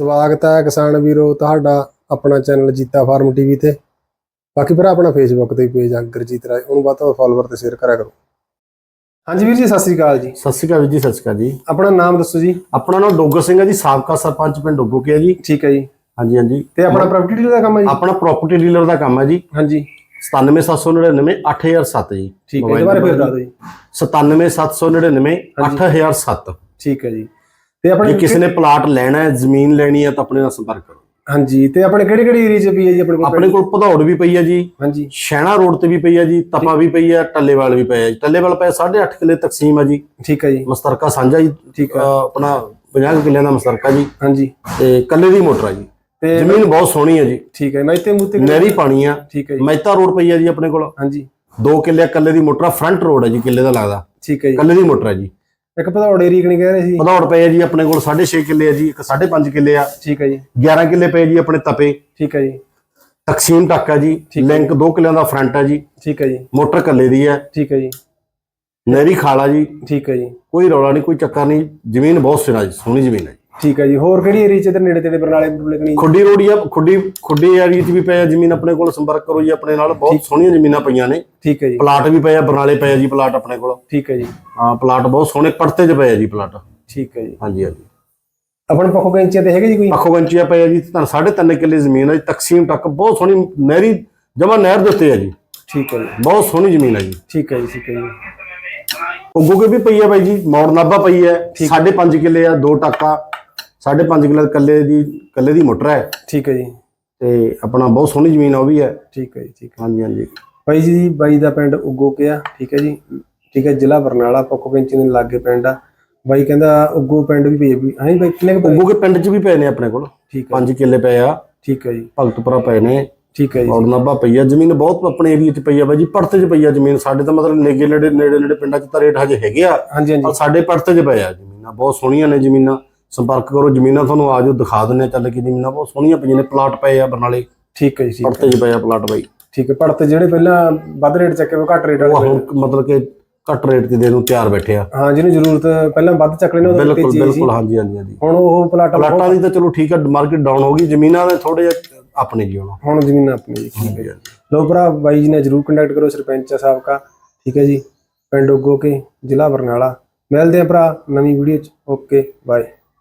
ਸਵਾਗਤ ਹੈ ਕਿਸਾਨ ਵੀਰੋ ਤੁਹਾਡਾ ਆਪਣਾ ਚੈਨਲ ਜੀਤਾ ਫਾਰਮ ਟੀਵੀ ਤੇ। ਬਾਕੀ ਫਿਰ ਆਪਣਾ ਫੇਸਬੁੱਕ ਤੇ ਪੇਜ ਆ ਗੁਰਜੀਤ ਰਾਏ। ਉਹਨੂੰ ਵੱਧ ਤੋਂ ਫਾਲੋਅਰ ਤੇ ਸ਼ੇਅਰ ਕਰਿਆ ਕਰੋ। ਹਾਂਜੀ ਵੀਰ ਜੀ ਸਤਿ ਸ੍ਰੀ ਅਕਾਲ ਜੀ। ਸਤਿ ਸ਼੍ਰੀ ਅਕਾਲ ਵੀਰ ਜੀ ਸਤਿ ਸ਼੍ਰੀ ਅਕਾਲ ਜੀ। ਆਪਣਾ ਨਾਮ ਦੱਸੋ ਜੀ। ਆਪਣਾ ਨਾਮ ਡੋਗਰ ਸਿੰਘ ਹੈ ਜੀ ਸਾਬਕਾ ਸਰਪੰਚ ਪਿੰਡ ਡੋਗੋ ਕੇ ਹੈ ਜੀ। ਠੀਕ ਹੈ ਜੀ। ਹਾਂਜੀ ਹਾਂਜੀ। ਤੇ ਆਪਣਾ ਪ੍ਰਾਪਰਟੀ ਡੀਲਰ ਦਾ ਕੰਮ ਹੈ ਜੀ? ਆਪਣਾ ਪ੍ਰਾਪਰਟੀ ਡੀਲਰ ਦਾ ਕੰਮ ਹੈ ਜੀ। ਹਾਂਜੀ। 97799 8007 ਜੀ। ਠੀਕ ਹੈ ਦੁਬਾਰਾ ਫਿਰ ਦੱਸ ਦਿਓ ਜੀ। 97799 8007 ਠੀਕ ਹੈ ਜੀ। ਤੇ ਜੇ ਆਪਣੇ ਕਿਸੇ ਨੇ ਪਲਾਟ ਲੈਣਾ ਹੈ ਜ਼ਮੀਨ ਲੈਣੀ ਹੈ ਤਾਂ ਆਪਣੇ ਨਾਲ ਸੰਪਰਕ ਕਰੋ। ਹਾਂਜੀ ਤੇ ਆਪਣੇ ਕਿਹੜੇ ਕਿਹੜੇ ਏਰੀਆ 'ਚ ਵੀ ਹੈ ਜੀ ਆਪਣੇ ਕੋਲ ਆਪਣੇ ਕੋਲ ਭਦੌੜ ਵੀ ਪਈ ਹੈ ਜੀ ਹਾਂਜੀ। ਸ਼ੈਣਾ ਰੋਡ ਤੇ ਵੀ ਪਈ ਹੈ ਜੀ ਤਪਾ ਵੀ ਪਈ ਹੈ ਟੱਲੇਵਾਲ ਵੀ ਪਿਆ ਜੀ। ਟੱਲੇਵਾਲ ਪਿਆ 8.5 ਕਿੱਲੇ ਤਕਸੀਮ ਹੈ ਜੀ। ਠੀਕ ਹੈ ਜੀ। ਮਸਤਰਕਾ ਸਾਂਝਾ ਜੀ। ਠੀਕ ਹੈ। ਆਪਣਾ 50 ਕਿੱਲਿਆਂ ਦਾ ਮਸਤਰਕਾ ਜੀ। ਹਾਂਜੀ। ਤੇ ਕੱਲੇ ਦੀ ਮੋਟਰ ਹੈ ਜੀ। ਤੇ ਜ਼ਮੀਨ ਬਹੁਤ ਸੋਹਣੀ ਹੈ ਜੀ। ਠੀਕ ਹੈ ਮੈਤੇ ਮੂਤੇ ਨਹਿਰੀ ਪਾਣੀ ਆ। ਠੀਕ ਹੈ ਜੀ। ਮਹਿਤਾ ਰੋਡ ਪਈ ਆ ਜੀ ਆਪਣੇ ਕੋਲ। ਹਾਂਜੀ। 2 ਕਿੱਲੇ ਕੱਲੇ ਦੀ ਮੋਟਰ ਫਰੰਟ ਰੋਡ ਹੈ ਜੀ ਕਿੱਲੇ ਦਾ ਲੱਗਦਾ। ਠੀਕ ਹੈ ਜੀ। ਕੱਲੇ ਦੀ ਮੋਟਰ ਹੈ ਜੀ। ਇੱਕ ਭਦੌੜ ਏਰੀਆ ਕਿਹਨੇ ਕਹਿ ਰਹੇ ਸੀ। ਭਦੌੜ ਪਏ ਆ ਜੀ ਆਪਣੇ ਕੋਲ 6.5 ਕਿੱਲੇ ਆ ਜੀ ਇੱਕ 5.5 ਕਿੱਲੇ ਆ। ਠੀਕ ਹੈ ਜੀ। 11 ਕਿੱਲੇ ਪਏ ਜੀ ਆਪਣੇ ਤਪੇ। ਠੀਕ ਹੈ ਜੀ। ਤਕਸੀਮ ਟੱਕ ਆ ਜੀ ਲਿੰਕ 2 ਕਿੱਲਿਆਂ ਦਾ ਫਰੰਟ ਆ ਜੀ। ਠੀਕ ਹੈ ਜੀ। ਮੋਟਰ ਕੱਲੇ ਦੀ ਹੈ ਠੀਕ ਹੈ ਜੀ। ਨਹਿਰੀ ਖਾਲਾ ਜੀ। ਠੀਕ ਹੈ ਜੀ। ਕੋਈ ਰੌਲਾ ਨਹੀਂ ਕੋਈ ਚੱਕਰ ਨਹੀਂ ਜ਼ਮੀਨ ਬਹੁਤ ਸਿਰਾ ਜੀ ਸੋਹਣੀ ਜ਼ਮੀਨ ਹੈ ਠੀਕ ਹੈ ਜੀ ਹੋਰ ਕਿਹੜੀ ਏਰੀਆ 'ਚ ਤੇ ਨੇੜੇ ਤੇੜੇ ਬਰਨਾਲੇ ਬਰੂਲੇ ਕਣੀ? ਖੁੱਡੀ ਰੋੜੀ ਆ ਖੁੱਡੀ ਖੁੱਡੀ ਏਰੀਆ 'ਚ ਵੀ ਪਏ ਆ ਜ਼ਮੀਨ ਆਪਣੇ ਕੋਲ ਸੰਪਰਕ ਕਰੋ ਜੀ ਆਪਣੇ ਨਾਲ ਬਹੁਤ ਸੋਹਣੀਆਂ ਜ਼ਮੀਨਾਂ ਪਈਆਂ ਨੇ। ਠੀਕ ਹੈ ਜੀ। ਪਲਾਟ ਵੀ ਪਏ ਆ ਬਰਨਾਲੇ ਪਏ ਆ ਜੀ ਪਲਾਟ ਆਪਣੇ ਕੋਲ। ਠੀਕ ਹੈ ਜੀ। ਹਾਂ ਪਲਾਟ ਬਹੁਤ ਸੋਹਣੇ ਪੜਤੇ 'ਚ ਪਏ ਆ ਜੀ ਪਲਾਟ। ਠੀਕ ਹੈ ਜੀ। ਹਾਂਜੀ ਹਾਂਜੀ। ਆਪਣੇ ਪੱਖੋ ਕੈਂਚੀਆਂ ਤੇ ਹੈਗੇ ਜੀ ਕੋਈ? ਅੱਖੋ ਗੰਚੀਆਂ ਪਈ ਆ ਜੀ ਤਾਂ 3.5 ਕਿੱਲੇ ਜ਼ਮੀਨ ਹੈ ਜੀ ਤਕਸੀਮ ਤੱਕ ਬਹੁਤ ਸੋਹਣੀ ਨਹਿਰੀ ਜਮਾ ਨਹਿਰ ਦੇ ਉੱਤੇ ਹੈ ਜੀ। ਠੀਕ ਹੈ ਜੀ। ਬਹੁਤ ਸੋਹਣੀ ਜ਼ਮੀਨ ਹੈ ਜੀ। ਠੀਕ ਹੈ ਜੀ ਠੀਕ ਹੈ ਜੀ। ਉਗੋ ਕੇ ਵੀ ਪਈ ਹੈ ਬਾਈ ਜੀ ਮੌੜ ਨਾਭਾ ਪਈ ਹੈ 5.5 ਕਿੱਲੇ ਆ ਦੋ ਟਾਕਾ। 5.5 ਕਿੱਲੇ ਕੱਲੇ ਦੀ ਕੱਲੇ ਦੀ ਮੋਟਰ ਹੈ। ਠੀਕ ਹੈ ਜੀ। ਤੇ ਆਪਣਾ ਬਹੁਤ ਸੋਹਣੀ ਜ਼ਮੀਨ ਆ ਉਹ ਵੀ ਹੈ। ਠੀਕ ਹੈ ਜੀ ਠੀਕ ਹੈ। ਹਾਂਜੀ ਹਾਂਜੀ। ਬਾਈ ਜੀ ਬਾਈ ਦਾ ਪਿੰਡ ਉਗੋ ਕਿਆ ਠੀਕ ਹੈ ਜੀ। ਠੀਕ ਹੈ ਜ਼ਿਲ੍ਹਾ ਬਰਨਾਲਾ ਪੱਖੋ ਕੈਂਚੀ ਦੇ ਲਾਗੇ ਪਿੰਡ ਆ। ਬਾਈ ਕਹਿੰਦਾ ਉਗੋ ਪਿੰਡ ਵੀ ਪਈ ਵੀ ਹਾਂ ਬਾਈ ਕਿੰਨੇ ਪਏ? ਉਗੋ ਕੇ ਪਿੰਡ 'ਚ ਵੀ ਪਏ ਨੇ ਆਪਣੇ ਕੋਲ। ਠੀਕ ਹੈ। 5 ਕਿੱਲੇ ਪਏ ਆ। ਠੀਕ ਹੈ ਜੀ। ਭਗਤਪੁਰਾ ਪਏ ਨੇ। ਠੀਕ ਹੈ ਜੀ। ਮੌੜ ਨਾਭਾ ਪਈ ਆ। ਜ਼ਮੀਨ ਬਹੁਤ ਆਪਣੇ ਏਰੀਆ 'ਚ ਪਈ ਆ ਬਾਈ ਜੀ ਪੜਤੇ 'ਚ ਪਈ ਆ ਜ਼ਮੀਨ। ਸਾਡੇ ਤਾਂ ਮਤਲਬ ਨੇਗੇ ਨੇੜੇ ਨੇੜੇ ਨੇੜੇ ਪਿੰਡਾਂ 'ਚ ਤਾਂ ਰੇਟ ਹਜੇ ਹੈਗੇ ਆ। ਹਾਂਜੀ ਹਾਂਜੀ। ਸਾਡੇ ਪੜਤੇ 'ਚ ਪਏ ਆ ਜ਼ਮੀਨਾਂ। ਬਹੁਤ ਸੋਹਣੀਆਂ ਨੇ ਜ਼ਮੀਨਾਂ। ਸੰਪਰਕ ਕਰੋ ਜ਼ਮੀਨਾਂ ਤੁਹਾਨੂੰ ਆਜੋ ਦਿਖਾ ਦਿੰਨੇ ਆ ਚੱਲ ਕੇ ਜ਼ਮੀਨਾਂ ਬਹੁਤ ਸੋਹਣੀਆਂ ਪਈਆਂ ਨੇ ਪਲਾਟ ਪਏ ਆ ਬਰਨਾਲੇ। ਠੀਕ ਹੈ ਜੀ ਠੀਕ ਹੈ। ਪੜਤੇ 'ਚ ਪਏ ਆ ਪਲਾਟ ਬਾਈ। ਠੀਕ ਹੈ ਪੜਤ ਜਿਹੜੇ ਪਹਿਲਾਂ ਵੱਧ ਰੇਟ ਚੱਕੇ ਉਹ ਘੱਟ ਰੇਟ ਉਹ ਵਾਲੇ ਹੁਣ ਮਤਲਬ ਕਿ ਘੱਟ ਰੇਟ ਤੇ ਦੇਣ ਨੂੰ ਤਿਆਰ ਬੈਠੇ ਆ। ਹਾਂ ਜਿਹਨੂੰ ਜ਼ਰੂਰਤ ਪਹਿਲਾਂ ਵੱਧ ਚੱਕ ਲੈਣਾ ਉਹਦਾ ਬਿਲਕੁਲ ਤੇਜ਼ੀ ਸੀ ਬਿਲਕੁਲ ਹਾਂਜੀ ਹਾਂਜੀ ਹਾਂਜੀ। ਹੁਣ ਉਹ ਪਲਾਟ ਪਲਾਟਾਂ ਦੀ ਤਾਂ ਚਲੋ ਠੀਕ ਆ ਮਾਰਕੀਟ ਡਾਊਨ ਹੋ ਗਈ ਜ਼ਮੀਨਾਂ ਦੇ ਥੋੜੇ ਜਿਹਾ ਆਪਣੇ ਜੀ ਹੁਣ। ਹੁਣ ਜ਼ਮੀਨਾਂ ਆਪਣੀ ਜੀ ਠੀਕ ਹੈ ਜੀ। ਲੋ ਭਰਾ ਬਾਈ ਜੀ ਨੇ ਜਰੂਰ ਕੰਟੈਕਟ ਕਰੋ ਸਰਪੰਚ ਸਾਹਿਬ ਕਾ ਠੀਕ ਹੈ ਜੀ। ਪਿੰਡ ਉਗੋ ਕੇ ਜ਼ਿਲ੍ਹਾ ਬਰਨਾਲਾ। ਮਿਲਦੇ ਆ ਭਰਾ ਨਵੀਂ ਵੀਡੀਓ ਚ। Okay bye